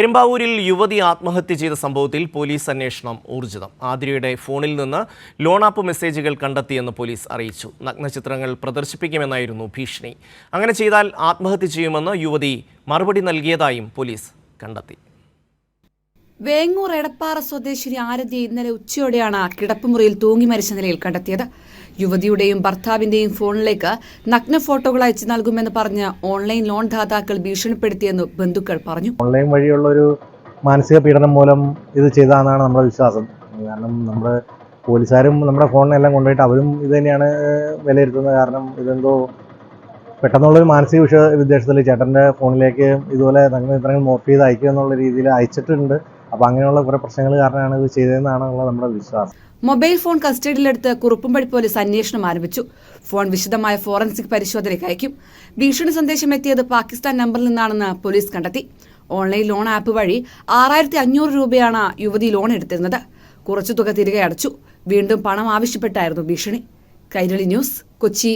പെരുമ്പാവൂരിൽ യുവതി ആത്മഹത്യ ചെയ്ത സംഭവത്തിൽ പോലീസ് അന്വേഷണം ഊർജിതം. ആതിരയുടെ ഫോണിൽ നിന്ന് ലോണാപ്പ് മെസ്സേജുകൾ കണ്ടെത്തിയെന്ന് പോലീസ് അറിയിച്ചു. നഗ്നചിത്രങ്ങൾ പ്രദർശിപ്പിക്കുമെന്നായിരുന്നു ഭീഷണി. അങ്ങനെ ചെയ്താൽ ആത്മഹത്യ ചെയ്യുമെന്ന് യുവതി മറുപടി നൽകിയതായും പോലീസ് കണ്ടെത്തി. വേങ്ങൂർ എടപ്പാറ സ്വദേശിനി ആരതിയെ ഇന്നലെ ഉച്ചയോടെയാണ് കിടപ്പുമുറിയിൽ തൂങ്ങി മരിച്ച നിലയിൽ കണ്ടെത്തിയത്. യുവതിയുടെയും ഭർത്താവിന്റെയും ഫോണിലേക്ക് നഗ്ന ഫോട്ടോകൾ അയച്ചു നൽകുമെന്ന് പറഞ്ഞ് ഓൺലൈൻ ലോൺ ദാതാക്കൾ ഭീഷണിപ്പെടുത്തിയെന്ന് ബന്ധുക്കൾ പറഞ്ഞു. ഓൺലൈൻ വഴിയുള്ള ഒരു മാനസിക പീഡനം മൂലം ഇത് ചെയ്തതാണെന്നാണ് നമ്മുടെ വിശ്വാസം. കാരണം നമ്മുടെ പോലീസുകാരും നമ്മുടെ ഫോണിനെല്ലാം കൊണ്ടുപോയിട്ട് അവരും ഇത് തന്നെയാണ് വിലയിരുത്തുന്നത്. കാരണം ഇതെന്തോ പെട്ടെന്നുള്ളൊരു മാനസിക വിഷ വിദ്വേഷത്തിൽ ചേട്ടന്റെ ഫോണിലേക്ക് ഇതുപോലെ നഗ്ന ചിത്രങ്ങൾ മോർഫ് ചെയ്ത് അയക്കുക എന്നുള്ള രീതിയിൽ അയച്ചിട്ടുണ്ട്. അപ്പോൾ അങ്ങനെയുള്ള കുറേ പ്രശ്നങ്ങൾ കാരണമാണ് ഇത് ചെയ്തതെന്നാണുള്ള നമ്മുടെ വിശ്വാസം. മൊബൈൽ ഫോൺ കസ്റ്റഡിയിലെടുത്ത് കുറുപ്പുംപടി പോലീസ് അന്വേഷണം ആരംഭിച്ചു. ഫോൺ വിശദമായ ഫോറൻസിക് പരിശോധനയ്ക്ക് അയക്കും. ഭീഷണി സന്ദേശം എത്തിയത് പാകിസ്ഥാൻ നമ്പറിൽ നിന്നാണെന്ന് പോലീസ് കണ്ടെത്തി. ഓൺലൈൻ ലോൺ ആപ്പ് വഴി ആറായിരത്തി അഞ്ഞൂറ് രൂപയാണ് യുവതി ലോൺ എടുത്തിരുന്നത്. കുറച്ചു തുക തിരികെ അടച്ചു. വീണ്ടും പണം ആവശ്യപ്പെട്ടായിരുന്നു ഭീഷണി. കൈരളി ന്യൂസ് കൊച്ചി.